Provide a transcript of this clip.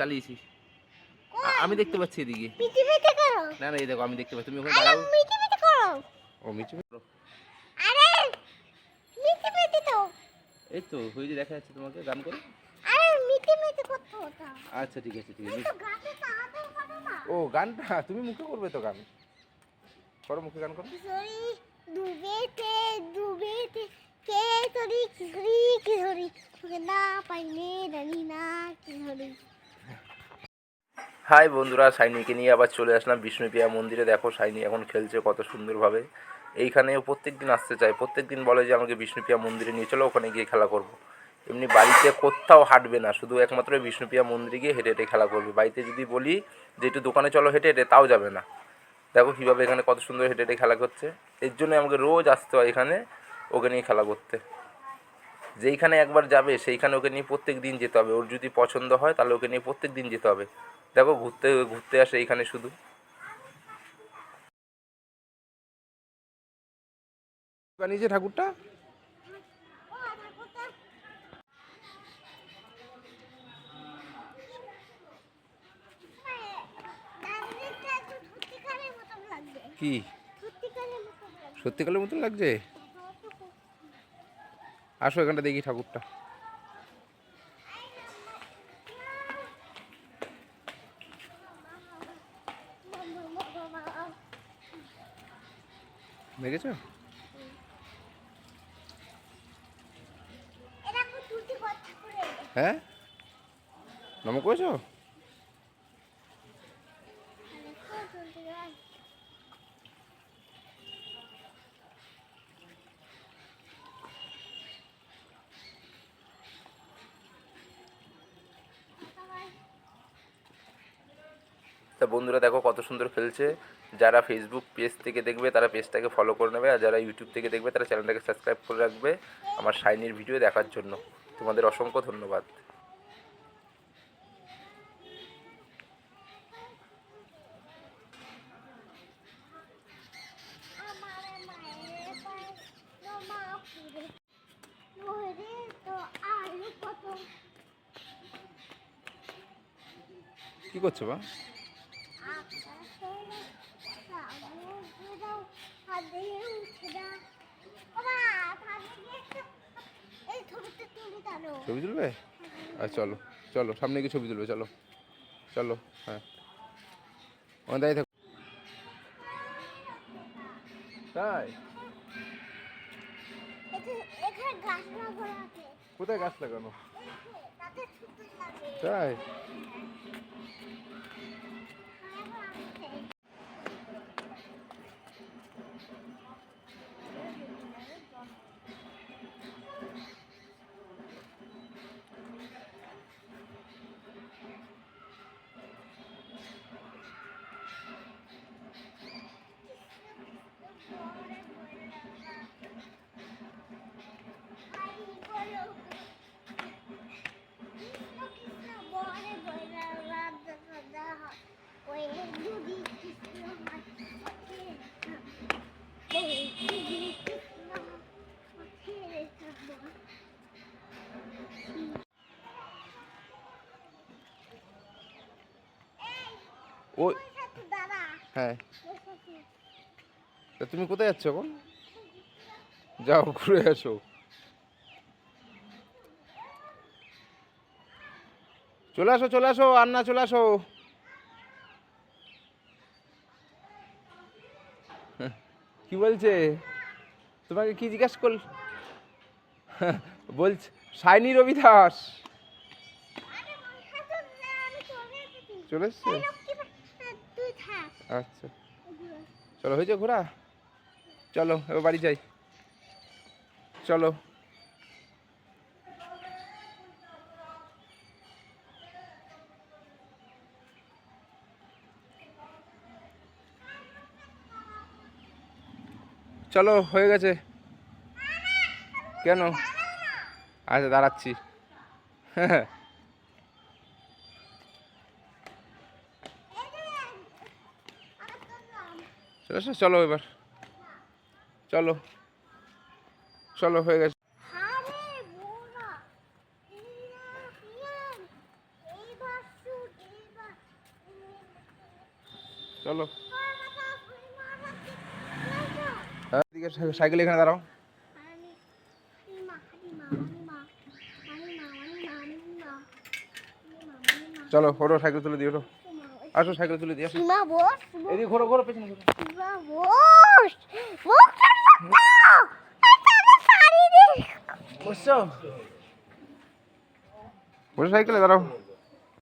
চালিয়েছি আমি দেখতে পাচ্ছি এদিকে। করো। না না এই দেখো আমি দেখতে পাচ্ছি। তুমি ওখানে দাঁড়াও। করো। ও মিচু তো। এই তো ওই যে দেখা যাচ্ছে তোমাকে গান করে। আরে মিটি মিটি করতে হতো। আচ্ছা ঠিক আছে ঠিক আছে। করো ও গানটা? তুমি মুখে করবে তো গান? করো মুখে গান করো। ডুবেতে ডুবেতে কে তোরি কিশোরী তোকে না পাইলে জানি না কিশোরী হাই বন্ধুরা, সাইনিকে নিয়ে আবার চলে আসলাম বিষ্ণুপ্রিয়া মন্দিরে। দেখো, সাইনি এখন খেলছে কত সুন্দরভাবে। এইখানে প্রত্যেক দিন আসতে চায়। প্রত্যেক দিন বলে যে, আমাকে বিষ্ণুপ্রিয়া মন্দিরে নিয়ে চলো, ওখানে গিয়ে খেলা করব। এমনি বাড়িতে কোথাও হাঁটবে না। শুধু একমাত্র বিষ্ণুপ্রিয়া মন্দিরে গিয়ে হেঁটে হেঁটে খেলা করবে। বাড়িতে যদি বলি যে, একটু দোকানে চলো হেঁটে হেঁটে, তাও যাবে না। দেখো কীভাবে এখানে কত সুন্দর হেঁটে হেঁটে খেলা করছে। এর জন্য আমাকে রোজ আসতে হয় এখানে ওকে নিয়ে খেলা করতে। যেইখানে একবার যাবে, সেইখানে ওকে নিয়ে প্রত্যেক দিন যেতে হবে। ওর যদি পছন্দ হয়, তাহলে ওকে নিয়ে প্রত্যেক দিন যেতে হবে। দেখো ঘুরতে ঘুরতে আসে এইখানে শুধু। বানিয়েছে ঠাকুরটা? কি? সত্যিকালের মতন লাগছে? আসো এখানটা দেখি ঠাকুরটা। দেখেছ? হ্যাঁ? নম করেছ? তা বন্ধুরা দেখো কত সুন্দর খেলছে যারা ফেসবুক পেজ থেকে দেখবে, তারা পেজটাকে ফলো করে নেবে, আর যারা ইউটিউব থেকে দেখবে, তারা চ্যানেলটাকে সাবস্ক্রাইব করে রাখবে। আমার শাইনির ভিডিও দেখার জন্য। তোমাদের অসংখ্য ধন্যবাদ। কি করছ বা ছবি তুলবে? আর চলো চলো সামনে গিয়ে ছবি তুলবে চলো চলো হ্যাঁ। ওখানে দাঁড়িয়ে থাকো। তাই? কোথায় গাছ লাগানো? তাতে ছুটি লাগে তাই? ও হ্যাঁ। তা তুমি কোথায় যাচ্ছ এখন? যাও ঘুরে আসো। চলে আসো চলে আসো আর না চলে আসো। কি বলছে? তোমাকে কি জিজ্ঞাস করল বলছে সাইনি রবি দাস চলে এসছে। আচ্ছা। চলো হয়েছে ঘোরা? চলো, এবার বাড়ি যাই। চলো। চলো, হয়ে গেছে। কেন? আচ্ছা দাঁড়াচ্ছি। হ্যাঁ আচ্ছা, চলো এবার। চলো। চলো হয়ে গেছে। চলো। এদিকে সাইকেল এখানে দাঁড়াও। চলো ওটো সাইকেল তুলে দিয়ে ওটো আসো সাইকেল তুলে দিও সীমা বস এদিকে ঘোরো ঘোরো পেছনে ঘোরো সীমা বস বস শাড়ি দে বসো বসো সাইকেলে দাঁড়াও।